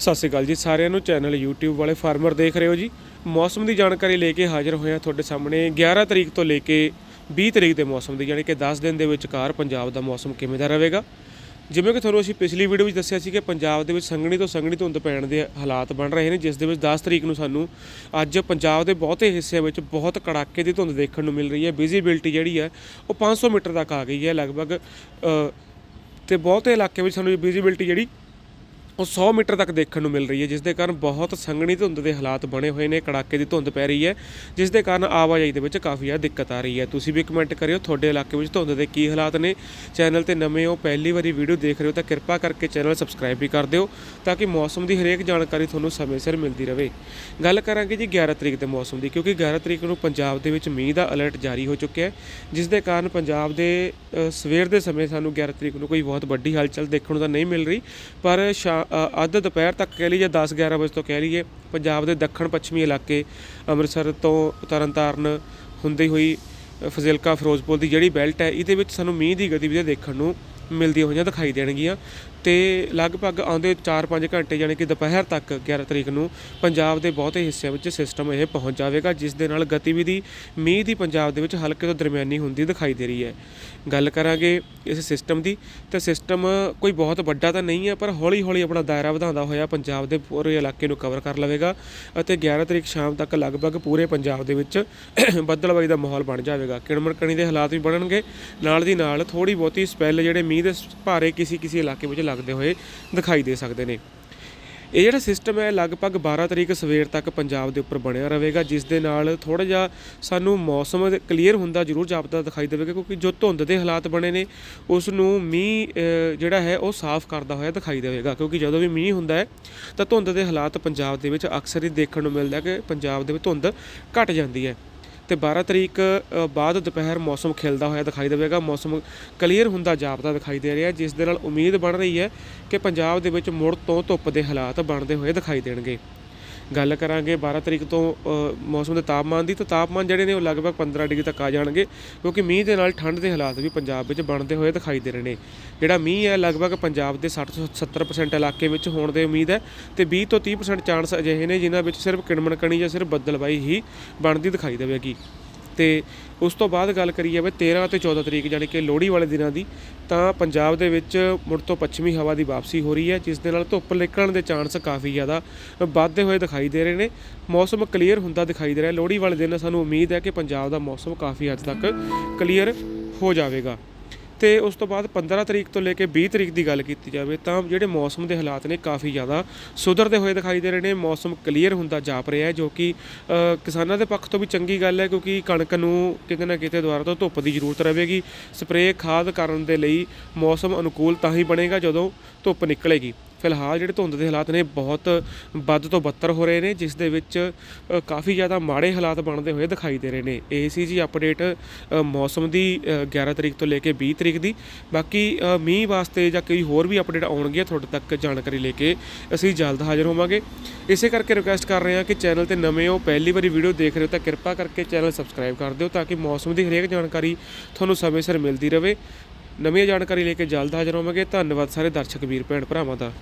ਸਤਿ ਸ਼੍ਰੀ ਅਕਾਲ ਜੀ ਸਾਰਿਆਂ ਨੂੰ ਚੈਨਲ YouTube ਵਾਲੇ ਫਾਰਮਰ ਦੇਖ ਰਹੇ ਹੋ ਜੀ। ਮੌਸਮ ਦੀ ਜਾਣਕਾਰੀ ਲੈ ਕੇ ਹਾਜ਼ਰ ਹੋਇਆ ਤੁਹਾਡੇ ਸਾਹਮਣੇ 11 ਤਰੀਕ ਤੋਂ ਲੈ ਕੇ 20 ਤਰੀਕ ਦੇ ਮੌਸਮ ਦੀ ਯਾਨੀ ਕਿ 10 ਦਿਨ ਦੇ ਵਿਚਕਾਰ ਪੰਜਾਬ ਦਾ ਮੌਸਮ ਕਿਵੇਂ ਦਾ ਰਹੇਗਾ। ਜਿਵੇਂ ਕਿ ਤੁਹਾਨੂੰ ਅਸੀਂ ਪਿਛਲੀ ਵੀਡੀਓ ਵਿੱਚ ਦੱਸਿਆ ਸੀ ਕਿ ਪੰਜਾਬ ਦੇ ਵਿੱਚ ਸੰਘਣੀ ਤੋਂ ਸੰਘਣੀ ਧੁੰਦ ਪੈਣ ਦੇ ਹਾਲਾਤ ਬਣ ਰਹੇ ਨੇ ਜਿਸ ਦੇ ਵਿੱਚ 10 ਤਰੀਕ ਨੂੰ ਸਾਨੂੰ ਅੱਜ ਪੰਜਾਬ ਦੇ ਬਹੁਤੇ ਹਿੱਸਿਆਂ ਵਿੱਚ ਬਹੁਤ ਕੜਾਕੇ ਦੀ ਧੁੰਦ ਦੇਖਣ ਨੂੰ ਮਿਲ ਰਹੀ ਹੈ। ਵਿਜ਼ਿਬਿਲਟੀ ਜਿਹੜੀ ਹੈ ਉਹ 500 ਮੀਟਰ ਤੱਕ ਆ ਗਈ ਹੈ। ਲਗਭਗ ਅ, ਤੇ ਬਹੁਤੇ ਇਲਾਕੇ ਵਿੱਚ ਸਾਨੂੰ ਵਿਜ਼ਿਬਿਲਟੀ ਜਿਹੜੀ ਉਹ 100 ਮੀਟਰ ਤੱਕ ਦੇਖਣ ਨੂੰ ਮਿਲ ਰਹੀ ਹੈ, ਜਿਸ ਦੇ ਕਾਰਨ ਬਹੁਤ ਸੰਘਣੀ ਧੁੰਦ ਦੇ ਹਾਲਾਤ ਬਣੇ ਹੋਏ ਨੇ, ਕੜਾਕੇ ਦੀ ਧੁੰਦ ਪੈ ਰਹੀ ਹੈ, ਜਿਸ ਦੇ ਕਾਰਨ ਆਵਾਜਾਈ ਦੇ ਵਿੱਚ ਕਾਫੀ ਜ਼ਿਆਦਾ ਦਿੱਕਤ ਆ ਰਹੀ ਹੈ। ਤੁਸੀਂ ਵੀ ਕਮੈਂਟ ਕਰਿਓ ਤੁਹਾਡੇ ਇਲਾਕੇ ਵਿੱਚ ਧੁੰਦ ਦੇ ਕੀ ਹਾਲਾਤ ਨੇ। ਚੈਨਲ ਤੇ ਨਵੇਂ ਹੋ, ਪਹਿਲੀ ਵਾਰੀ ਵੀਡੀਓ ਦੇਖ ਰਹੇ ਹੋ ਤਾਂ ਕਿਰਪਾ ਕਰਕੇ ਚੈਨਲ ਸਬਸਕ੍ਰਾਈਬ ਵੀ ਕਰ ਦਿਓ, ਤਾਂ ਕਿ ਮੌਸਮ ਦੀ ਹਰੇਕ ਜਾਣਕਾਰੀ ਤੁਹਾਨੂੰ ਸਮੇਂ ਸਿਰ ਮਿਲਦੀ ਰਹੇ। ਗੱਲ ਕਰਾਂਗੇ ਜੀ 11 ਤਰੀਕ ਦੇ ਮੌਸਮ ਦੀ, ਕਿਉਂਕਿ 11 ਤਰੀਕ ਨੂੰ ਪੰਜਾਬ ਦੇ ਵਿੱਚ ਮੀਂਹ ਦਾ ਅਲਰਟ ਜਾਰੀ ਹੋ ਚੁੱਕਿਆ ਹੈ, ਜਿਸ ਦੇ ਕਾਰਨ ਪੰਜਾਬ ਦੇ ਸਵੇਰ ਦੇ ਸਮੇਂ ਸਾਨੂੰ 11 ਤਰੀਕ ਨੂੰ ਕੋਈ ਬਹੁਤ ਵੱਡੀ ਹਲਚਲ ਦੇਖਣ ਨੂੰ ਤਾਂ ਨਹੀਂ ਮਿਲ ਰਹੀ, ਪਰ ਸ਼ਾ- ਅੱਧ ਦੁਪਹਿਰ ਤੱਕ ਕਹਿ ਲਈਏ 10 11 ਵਜੇ ਤੋਂ ਕਹਿ ਲਈਏ, ਪੰਜਾਬ ਦੇ ਦੱਖਣ ਪੱਛਮੀ ਇਲਾਕੇ ਅੰਮ੍ਰਿਤਸਰ ਤੋਂ ਤਰਨਤਾਰਨ ਹੁੰਦੀ ਹੋਈ ਫਜ਼ਿਲਕਾ, ਫਿਰੋਜ਼ਪੁਰ ਦੀ ਜਿਹੜੀ ਬੈਲਟ ਹੈ, ਇਹਦੇ ਵਿੱਚ ਸਾਨੂੰ ਮੀਂਹ ਦੀ ਗਤੀਵਿਧੀਆਂ ਦੇਖਣ ਨੂੰ ਮਿਲਦੀਆਂ ਹੋਈਆਂ ਦਿਖਾਈ ਦੇਣਗੀਆਂ। ਤੇ ਲਗਭਗ ਆਉਂਦੇ 4-5 ਘੰਟੇ ਯਾਨੀ ਕਿ ਦੁਪਹਿਰ ਤੱਕ 11 ਤਰੀਕ ਨੂੰ ਪੰਜਾਬ ਦੇ ਬਹੁਤੇ ਹਿੱਸਿਆਂ ਵਿੱਚ ਸਿਸਟਮ ਇਹ ਪਹੁੰਚ ਜਾਵੇਗਾ, ਜਿਸ ਦੇ ਨਾਲ ਗਤੀਵਿਧੀ ਮੀਂਹ ਦੀ ਪੰਜਾਬ ਦੇ ਵਿੱਚ ਹਲਕੇ ਤੋਂ ਦਰਮਿਆਨੀ ਹੁੰਦੀ ਦਿਖਾਈ ਦੇ ਰਹੀ ਹੈ। ਗੱਲ ਕਰਾਂਗੇ ਇਸ ਸਿਸਟਮ ਦੀ, ਤੇ ਸਿਸਟਮ ਕੋਈ ਬਹੁਤ ਵੱਡਾ ਤਾਂ ਨਹੀਂ ਹੈ, ਪਰ ਹੌਲੀ-ਹੌਲੀ ਆਪਣਾ ਦਾਇਰਾ ਵਧਾਉਂਦਾ ਹੋਇਆ ਪੰਜਾਬ ਦੇ ਪੂਰੇ ਇਲਾਕੇ ਨੂੰ ਕਵਰ ਕਰ ਲਵੇਗਾ ਅਤੇ 11 ਤਰੀਕ ਸ਼ਾਮ ਤੱਕ ਲਗਭਗ ਪੂਰੇ ਪੰਜਾਬ ਦੇ ਵਿੱਚ ਬੱਦਲਬਾਈ ਦਾ ਮਾਹੌਲ ਬਣ ਜਾਵੇਗਾ। ਕਿਣਮਰਕਣੀ ਦੇ ਹਾਲਾਤ ਵੀ ਬਣਨਗੇ। ਨਾਲ ਦੀ ਨਾਲ ਥੋੜੀ ਬਹੁਤੀ ਸਪੈਲ ਜਿਹੜੇ ਮੀਂਹ ਦੇ ਭਾਰੇ ਕਿਸੇ ਕਿਸੇ ਇਲਾਕੇ ਵਿੱਚ ਲੱਗਦੇ ਹੋਏ ਦਿਖਾਈ ਦੇ ਸਕਦੇ ਨੇ। ਇਹ ਜਿਹੜਾ ਸਿਸਟਮ ਹੈ, ਲਗਭਗ 12 ਤਰੀਕ ਸਵੇਰ ਤੱਕ ਪੰਜਾਬ ਦੇ ਉੱਪਰ ਬਣਿਆ ਰਹੇਗਾ, ਜਿਸ ਦੇ ਨਾਲ ਥੋੜਾ ਜਿਹਾ ਸਾਨੂੰ ਮੌਸਮ ਕਲੀਅਰ ਹੁੰਦਾ ਜ਼ਰੂਰ ਜਾਪਦਾ ਦਿਖਾਈ ਦੇਵੇਗਾ, ਕਿਉਂਕਿ ਜੋ ਧੁੰਦ ਦੇ ਹਾਲਾਤ ਬਣੇ ਨੇ ਉਸ ਨੂੰ ਮੀਂਹ ਜਿਹੜਾ ਹੈ, ਉਹ ਸਾਫ਼ ਕਰਦਾ ਹੋਇਆ ਦਿਖਾਈ ਦੇਵੇਗਾ। ਕਿਉਂਕਿ ਜਦੋਂ ਵੀ ਮੀਂਹ ਹੁੰਦਾ ਹੈ, ਤਾਂ ਧੁੰਦ ਦੇ ਹਾਲਾਤ ਪੰਜਾਬ ਦੇ ਵਿੱਚ ਅਕਸਰ ਹੀ ਦੇਖਣ ਨੂੰ ਮਿਲਦਾ ਕਿ ਪੰਜਾਬ ਦੇ ਵਿੱਚ ਧੁੰਦ ਘਟ ਜਾਂਦੀ ਹੈ। ਤੇ 12 ਤਰੀਕ ਬਾਅਦ ਦੁਪਹਿਰ ਮੌਸਮ ਖਿਲਦਾ ਹੋਇਆ ਦਿਖਾਈ ਦੇਵੇਗਾ। ਮੌਸਮ ਕਲੀਅਰ ਹੁੰਦਾ ਜਾਪਦਾ ਦਿਖਾਈ ਦੇ ਰਿਹਾ ਜਿਸ ਦੇ ਨਾਲ ਉਮੀਦ ਬਣ ਰਹੀ ਹੈ ਕਿ ਪੰਜਾਬ ਦੇ ਵਿੱਚ ਮੁੜ ਤੋਂ ਧੁੱਪ ਦੇ ਹਾਲਾਤ ਬਣਦੇ ਹੋਏ ਦਿਖਾਈ ਦੇਣਗੇ। ਗੱਲ ਕਰਾਂਗੇ 12 ਤਰੀਕ ਤੋਂ ਮੌਸਮ ਦੇ ਤਾਪਮਾਨ ਦੀ, ਤਾਂ ਤਾਪਮਾਨ ਜਿਹੜੇ ਨੇ ਉਹ ਲਗਭਗ 15 ਡਿਗਰੀ ਤੱਕ ਆ ਜਾਣਗੇ, ਕਿਉਂਕਿ ਮੀਂਹ ਦੇ ਨਾਲ ਠੰਡ ਦੇ ਹਾਲਾਤ ਵੀ ਪੰਜਾਬ ਵਿੱਚ ਬਣਦੇ ਹੋਏ ਦਿਖਾਈ ਦੇ ਰਹੇ ਨੇ। ਜਿਹੜਾ ਮੀਂਹ ਹੈ, ਲਗਭਗ ਪੰਜਾਬ ਦੇ 60 ਤੋਂ 70% ਇਲਾਕੇ ਵਿੱਚ ਹੋਣ ਦੀ ਉਮੀਦ ਹੈ ਤੇ 20 ਤੋਂ 30% ਚਾਂਸ ਅਜਿਹੇ ਨੇ, ਜਿਨ੍ਹਾਂ ਵਿੱਚ ਸਿਰਫ ਕਿਣਮਣਕਣੀ ਜਾਂ ਸਿਰਫ ਬੱਦਲਬਾਈ ਹੀ ਬਣਦੀ ਦਿਖਾਈ ਦੇਵੇਗੀ। ਤੇ ਉਸ ਤੋਂ ਬਾਅਦ ਗੱਲ ਕਰੀ ਜਾਵੇ 13 ਤੇ 14 ਤਰੀਕ ਯਾਨੀ ਕਿ ਲੋਹੜੀ ਵਾਲੇ ਦਿਨਾਂ ਦੀ, ਤਾਂ ਪੰਜਾਬ ਦੇ ਵਿੱਚ ਮੁੜ ਤੋਂ ਪੱਛਮੀ ਹਵਾ ਦੀ ਵਾਪਸੀ ਹੋ ਰਹੀ ਹੈ, ਜਿਸ ਦੇ ਨਾਲ ਧੁੱਪ ਨਿਕਲਣ ਦੇ ਚਾਂਸ ਕਾਫੀ ਜ਼ਿਆਦਾ ਵੱਧਦੇ ਹੋਏ ਦਿਖਾਈ ਦੇ ਰਹੇ ਨੇ। ਮੌਸਮ ਕਲੀਅਰ ਹੁੰਦਾ ਦਿਖਾਈ ਦੇ ਰਿਹਾ ਲੋਹੜੀ ਵਾਲੇ ਦਿਨ ਸਾਨੂੰ ਉਮੀਦ ਹੈ ਕਿ ਪੰਜਾਬ ਦਾ ਮੌਸਮ ਕਾਫੀ ਹੱਦ ਤੱਕ ਕਲੀਅਰ ਹੋ ਜਾਵੇਗਾ। ਤੇ ਉਸ ਤੋਂ ਬਾਅਦ 15 ਤਰੀਕ ਤੋਂ ਲੈ ਕੇ 20 ਤਰੀਕ ਦੀ ਗੱਲ ਕੀਤੀ ਜਾਵੇ ਤਾਂ ਜਿਹੜੇ ਮੌਸਮ ਦੇ ਹਾਲਾਤ ਨੇ ਕਾਫੀ ਜ਼ਿਆਦਾ ਸੁਧਰਦੇ ਹੋਏ ਦਿਖਾਈ ਦੇ ਰਹੇ ਨੇ, ਮੌਸਮ ਕਲੀਅਰ ਹੁੰਦਾ ਜਾਪ ਰਿਹਾ ਹੈ, ਜੋ ਕਿ ਕਿਸਾਨਾਂ ਦੇ ਪੱਖ ਤੋਂ ਵੀ ਚੰਗੀ ਗੱਲ ਹੈ ਕਿਉਂਕਿ ਕਣਕ ਨੂੰ ਕਿਤੇ ਨਾ ਕਿਤੇ ਦੁਆਰਾ ਤੋਂ ਧੁੱਪ ਦੀ ਜ਼ਰੂਰਤ ਰਹੇਗੀ। ਸਪਰੇਅ ਖਾਦ ਕਰਨ ਦੇ ਲਈ ਮੌਸਮ ਅਨੁਕੂਲ ਤਾਂ ਹੀ ਬਣੇਗਾ ਜਦੋਂ ਧੁੱਪ ਨਿਕਲੇਗੀ। ਫਿਲਹਾਲ ਜਿਹੜੇ ਧੁੰਦ ਦੇ ਹਾਲਾਤ ਨੇ ਬਹੁਤ ਵੱਧ ਤੋਂ ਬੱਤਰ ਹੋ ਰਹੇ ਨੇ ਜਿਸ ਦੇ ਵਿੱਚ ਕਾਫੀ ਜ਼ਿਆਦਾ ਮਾੜੇ ਹਾਲਾਤ ਬਣਦੇ ਹੋਏ ਦਿਖਾਈ ਦੇ ਰਹੇ ਨੇ। ਇਹ ਸੀ ਜੀ ਅਪਡੇਟ ਮੌਸਮ ਦੀ ਅ, 11 ਤਰੀਕ ਤੋਂ ਲੈ ਕੇ 20 ਤਰੀਕ ਦੀ। ਬਾਕੀ ਮੀਂਹ ਵਾਸਤੇ ਜਾਂ ਕੋਈ ਹੋਰ ਵੀ ਅਪਡੇਟ ਆਉਣਗੇ ਤੁਹਾਡੇ ਤੱਕ ਜਾਣਕਾਰੀ ਲੈ ਕੇ ਅਸੀਂ ਜਲਦ ਹਾਜ਼ਰ ਹੋਵਾਂਗੇ। ਇਸੇ ਕਰਕੇ ਰਿਕੁਐਸਟ ਕਰ ਰਹੇ ਹਾਂ ਕਿ ਚੈਨਲ ਤੇ ਨਵੇਂ ਹੋ ਪਹਿਲੀ ਵਾਰੀ ਵੀਡੀਓ ਦੇਖ ਰਹੇ ਹੋ ਤਾਂ ਕਿਰਪਾ ਕਰਕੇ ਚੈਨਲ ਸਬਸਕ੍ਰਾਈਬ ਕਰ ਦਿਓ ਤਾਂ ਕਿ ਮੌਸਮ ਦੀ ਹਰੇਕ ਜਾਣਕਾਰੀ ਤੁਹਾਨੂੰ ਸਮੇਂ ਸਿਰ ਮਿਲਦੀ ਰਹੇ। ਨਵੀਂ ਜਾਣਕਾਰੀ ਲੈ ਕੇ ਜਲਦ ਹਾਜ਼ਰ ਹੋਵਾਂਗੇ। ਧੰਨਵਾਦ ਸਾਰੇ ਦਰਸ਼ਕ ਵੀਰ ਭੈਣ ਭਰਾਵਾਂ ਦਾ।